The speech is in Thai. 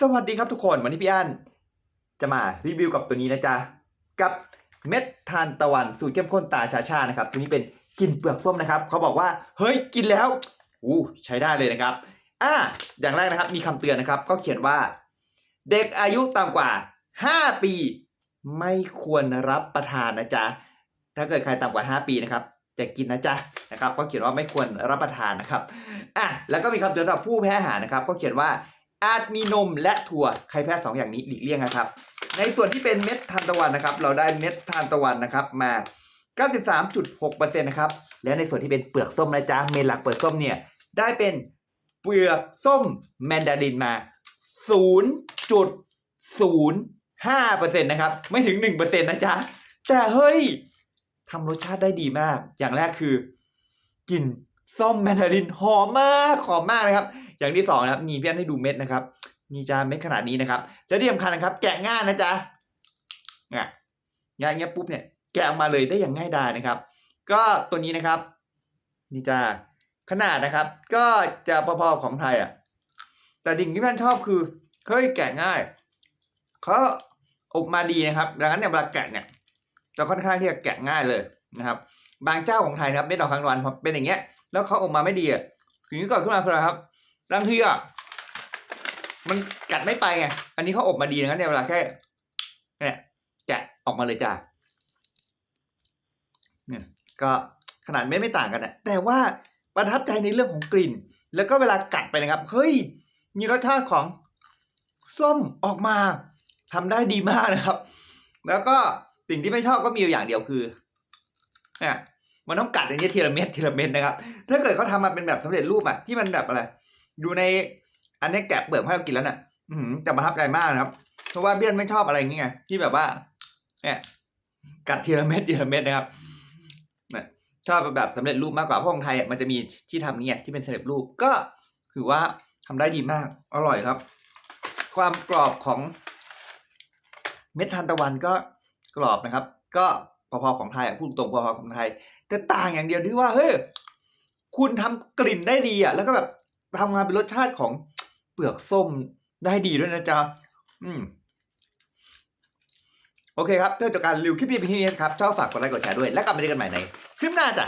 สวัสดีครับทุกคน วันนี้พี่อันจะมารีวิวกับตัวนี้นะจ๊ะ กับเม็ดทานตะวันสูตรเข้มข้นตาชาชานะครับ ตัวนี้เป็นกลินเปลือกส้มนะครับ เขาบอกว่า เฮ้ยกินแล้วอู้ใช้ได้เลยนะครับ อ่า อย่างแรกนะครับ มีคำเตือนนะครับ ก็เขียนว่า เด็กอายุต่ำกว่า 5 ปี ไม่ควรรับประทานนะจ๊ะ ถ้าเกิดใครต่ำกว่า 5 ปีนะครับจะกินนะจ๊ะนะครับ ก็เขียนว่าไม่ควรรับประทานนะครับ อะแล้วก็มีคำเตือนสำหรับผู้แพ้อาหารนะครับ ก็เขียนว่า อาจมีนมและถั่วใครแพ้สองอย่างนี้หลีกเลี่ยงนะครับ ในส่วนที่เป็นเม็ดทานตะวันนะครับ เราได้เม็ดทานตะวันนะครับมา 93.6%นะครับ และในส่วนที่เป็นเปลือกส้มนะจ๊ะเมนหลักเปลือกส้มเนี่ยได้เป็นเปลือกส้มแมนดารินมา 0.05%นะครับ ไม่ถึง 1%นะจ๊ะ แต่เฮ้ยทำรสชาติได้ดีมาก อย่างแรกคือกลิ่นส้มแมนดารินหอมมากหอมมากนะครับ อย่างที่สองนะครับนี่พี่อันให้ดูเม็ดนะครับนี่จะเม็ดขนาดนี้นะครับ และที่สำคัญนะครับ แกะง่ายนะจ๊ะง่ายง่ายเงี้ยปุ๊บเนี่ยแกะออกมาเลยได้อย่างง่ายดายนะครับ ก็ตัวนี้นะครับ นี่จะขนาดนะครับ ก็จะพอๆของไทยอะ แต่ดิ่งที่พี่อันชอบคือเฮ้ยแกะง่ายเขาอบมาดีนะครับ ดังนั้นเนี่ยเวลาแกะเนี่ยจะค่อนข้างที่จะแกะง่ายเลยนะครับ บางเจ้าของไทยนะครับเม็ดดอกคางวันเป็นอย่างเงี้ย แล้วเขาออกมาไม่ดีอะสิ่งที่เกิดขึ้นมาคืออะไรครับ บางทีอะมันกัดไม่ไปไง อันนี้เขาอบมาดีนะครับเนี่ยเวลาแค่เนี่ยแกะออกมาเลยจ้าเนี่ยก็ขนาดเม็ดไม่ต่างกันนะแต่ว่าประทับใจในเรื่องของกลิ่น แล้วก็เวลากัดไปนะครับ เฮ้ย มีรสชาติของส้มออกมาทำได้ดีมากนะครับ แล้วก็สิ่งที่ไม่ชอบก็มีอยู่อย่างเดียวคือเนี่ยมันต้องกัดอย่างนี้ทีละเม็ดทีละเม็ดนะครับ ถ้าเกิดเขาทำมาเป็นแบบสำเร็จรูปอะที่มันแบบอะไร ดูในอันนี้แกะเปลือกให้เรากินแล้วน่ะ อือหือแต่ประทับใจมากนะครับ เพราะว่าเบี้ยนไม่ชอบอะไรอย่างเงี้ยที่แบบว่าเนี่ยกัดทีละเม็ดทีละเม็ดนะครับเนี่ยชอบแบบสำเร็จรูปมากกว่าเพราะของไทยอะมันจะมีที่ทำเนี่ยที่เป็นสำเร็จรูปก็ถือว่าทำได้ดีมาก อร่อยครับ ความกรอบของเม็ดทานตะวันก็กรอบนะครับ ก็พอๆของไทยอะพูดตรงพอๆของไทย แต่ต่างอย่างเดียวที่ว่าเฮ้ยคุณทำกลิ่นได้ดีอะ แล้วก็แบบ ทำงานเป็นรสชาติของเปลือกส้มได้ดีด้วยนะจ๊ะ อืม โอเคครับ เพื่อจบการรีวิวคลิปนี้ที่นี้ครับชอบฝากกดไลค์กดแชร์ด้วย แล้วกลับมาเจอกันใหม่ในคลิปหน้าจ้ะ